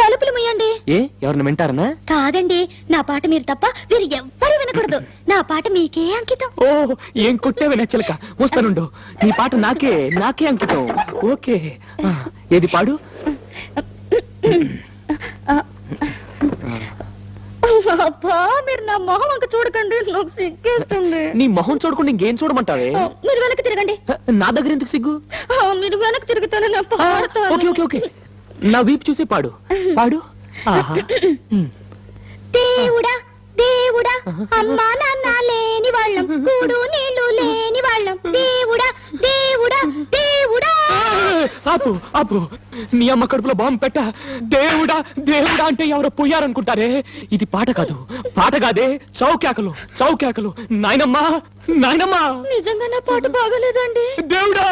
తలుపులు ముయ్యండి ఏ? ఎవరిని వింటారనా? కాదండి నా పాట మీరు తప్ప మీరు ఎవ్వరు వినకూడదు. నా పాట మీకే అంకితం. ఓ ఏం కొట్టేవి నచ్చలక? వస్తానుండు నీ పాట నాకే నాకే అంకితం. ఓకే. ఏది పాడు? అబ్బా మీరు నా మొహం వంక చూడకండి నాకు సిగ్గేస్తుంది. నీ మొహం చూడకుండా ఇంకేం చూడమంటావే? మీరు వెనక్కి తిరగండి. నా దగ్గర ఎందుకు సిగ్గు? మీరు వెనక్కి తిరుగుతాను పాడతాను. Okay okay okay. నా వీపు చూసి పాడు. పాడు. ఆహా. ఉమ్. దేవుడా దేవుడా అమ్మా నాన్న లేని వాళ్ళం. కూడు నీళ్ళు ఆపు ఆపు. నీ అమ్మ కడుపులో బాంబు పెట్ట. దేవుడా దేవుడా అంటే ఎవరో పోయారనుకుంటారే ఇది పాట కాదు పాట కాదే చౌకేకలు చౌకేకలు నాయనమ్మా నాయనమ్మా. నిజంగా నా పాట బాగలేదండి. దేవుడా!